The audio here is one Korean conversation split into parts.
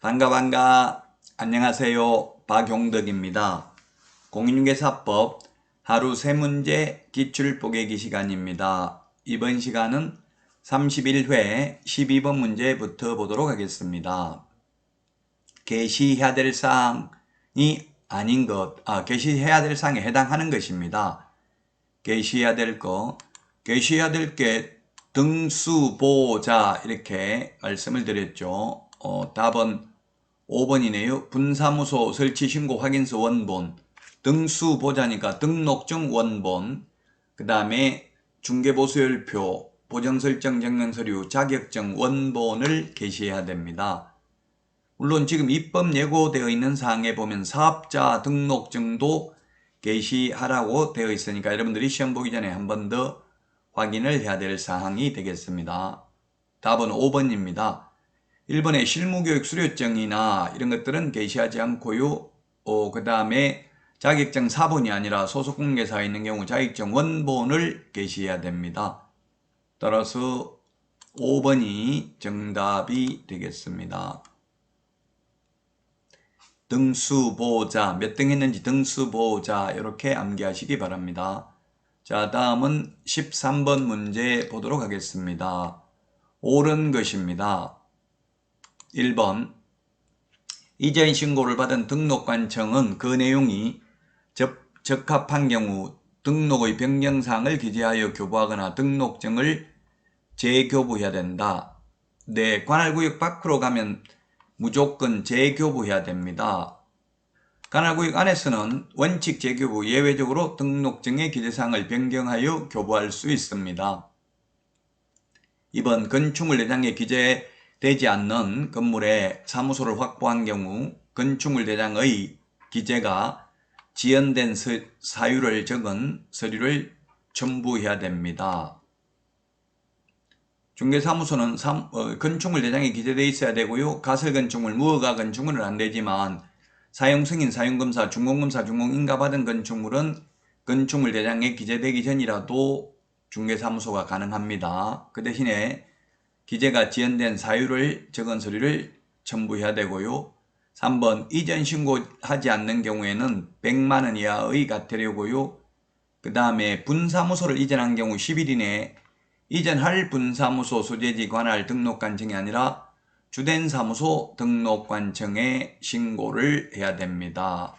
반가 반가. 안녕하세요. 박용덕입니다. 공인중개사법 하루 세 문제 기출 보개기 시간입니다. 이번 시간은 31회 12번 문제부터 보도록 하겠습니다. 게시해야 될 사항 이 아닌 것, 아, 게시해야 될 사항에 해당하는 것입니다 게시해야 될 거, 게시해야 될 게 등수보자 이렇게 말씀을 드렸죠 어, 답은 5번이네요. 분사무소 설치 신고 확인서 원본, 등수 보자니까 등록증 원본, 그 다음에 중개보수열표, 보정설정 정면서류, 자격증 원본을 게시해야 됩니다. 물론 지금 입법 예고되어 있는 사항에 보면 사업자 등록증도 게시하라고 되어 있으니까 여러분들이 시험 보기 전에 한 번 더 확인을 해야 될 사항이 되겠습니다. 답은 5번입니다. 1번의 실무교육 수료증이나 이런 것들은 게시하지 않고요. 어, 그 다음에 자격증 사본이 아니라 소속공개사에 있는 경우 자격증 원본을 게시해야 됩니다. 따라서 5번이 정답이 되겠습니다. 등수보자, 몇 등 했는지 등수보자 이렇게 암기하시기 바랍니다. 자 다음은 13번 문제 보도록 하겠습니다. 옳은 것입니다. 1번 이전 신고를 받은 등록관청은 그 내용이 적, 적합한 경우 등록의 변경사항을 기재하여 교부하거나 등록증을 재교부해야 된다. 네, 관할구역 밖으로 가면 무조건 재교부해야 됩니다. 관할구역 안에서는 원칙 재교부 예외적으로 등록증의 기재사항을 변경하여 교부할 수 있습니다. 2번 건축물 내장에 기재 되지 않는 건물에 사무소를 확보한 경우 건축물 대장의 기재가 지연된 서, 사유를 적은 서류를 첨부해야 됩니다. 중개사무소는 삼, 어, 건축물 대장에 기재되어 있어야 되고요. 가설 건축물, 무허가 건축물은 안 되지만 사용승인, 사용검사, 중공검사, 중공인가 받은 건축물은 건축물 대장에 기재되기 전이라도 중개사무소가 가능합니다. 그 대신에 기재가 지연된 사유를 적은 서류를 첨부해야 되고요. 3번 이전 신고하지 않는 경우에는 100만원 이하의 과태료고요. 그 다음에 분사무소를 이전한 경우 10일 이내에 이전할 분사무소 소재지 관할 등록관청이 아니라 주된 사무소 등록관청에 신고를 해야 됩니다.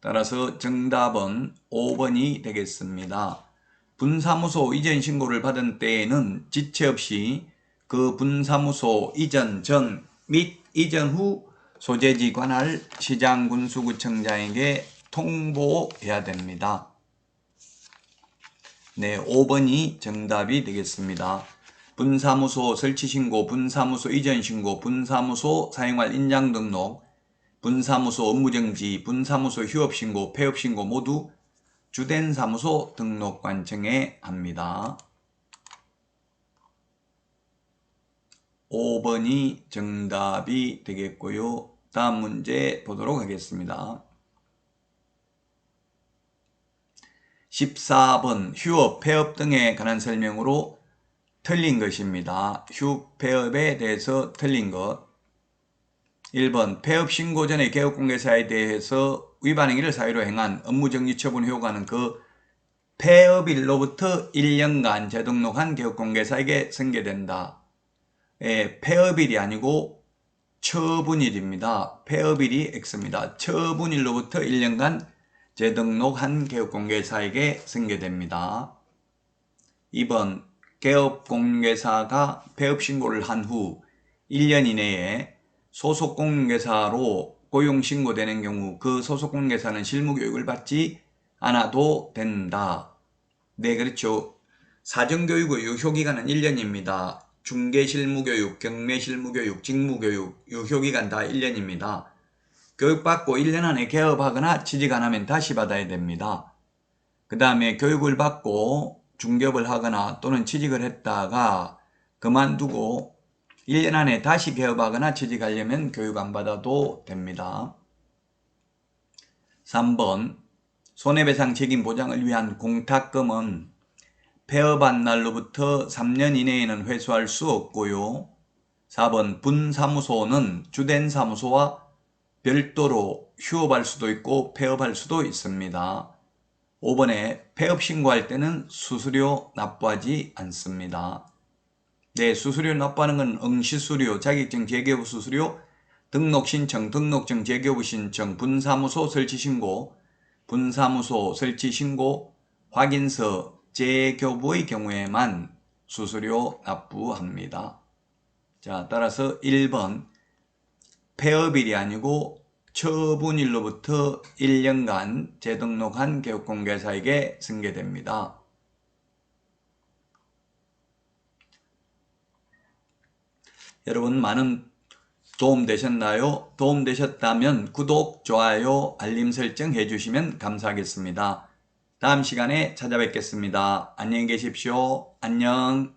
따라서 정답은 5번이 되겠습니다. 분사무소 이전 신고를 받은 때에는 지체 없이 그 분사무소 이전 전 및 이전 후 소재지 관할 시장군수구청장에게 통보해야 됩니다. 네, 5번이 정답이 되겠습니다. 분사무소 설치 신고, 분사무소 이전 신고, 분사무소 사용할 인장 등록, 분사무소 업무 정지, 분사무소 휴업 신고, 폐업 신고 모두 주된 사무소 등록 관청에 합니다. 5번이 정답이 되겠고요. 다음 문제 보도록 하겠습니다. 14번 휴업, 폐업 등에 관한 설명으로 틀린 것입니다. 휴, 폐업에 대해서 틀린 것. 1번 폐업 신고 전에 개업공개사에 대해서 위반 행위를 사유로 행한 업무정지 처분 효과는 그 폐업일로부터 1년간 재등록한 개업공개사에게 승계된다. 예, 폐업일이 아니고 처분일입니다. 폐업일이 X입니다. 처분일로부터 1년간 재등록한 개업공개사에게 승계됩니다. 2번 개업공개사가 폐업신고를 한 후 1년 이내에 소속공개사로 고용신고되는 경우 그 소속공개사는 실무교육을 받지 않아도 된다. 네, 그렇죠. 사정교육의 유효기간은 1년입니다. 중개실무교육, 경매실무교육, 직무교육, 유효기간 다 1년입니다. 교육받고 1년 안에 개업하거나 취직 안 하면 다시 받아야 됩니다. 그 다음에 교육을 받고 중개업을 하거나 또는 취직을 했다가 그만두고 1년 안에 다시 개업하거나 취직하려면 교육 안 받아도 됩니다. 3번 손해배상 책임 보장을 위한 공탁금은 폐업한 날로부터 3년 이내에는 회수할 수 없고요. 4번 분사무소는 주된 사무소와 별도로 휴업할 수도 있고 폐업할 수도 있습니다. 5번에 폐업 신고할 때는 수수료 납부하지 않습니다. 네, 수수료 납부하는 건 응시수료, 자격증 재개부 수수료, 등록 신청, 등록증 재개부 신청, 분사무소 설치 신고, 분사무소 설치 신고, 확인서 재교부의 경우에만 수수료 납부합니다. 자, 따라서 1번 폐업일이 아니고 처분일로부터 1년간 재등록한 교육공개사에게 승계됩니다. 여러분 많은 도움 되셨나요? 도움 되셨다면 구독, 좋아요, 알림 설정 해주시면 감사하겠습니다. 다음 시간에 찾아뵙겠습니다. 안녕히 계십시오. 안녕.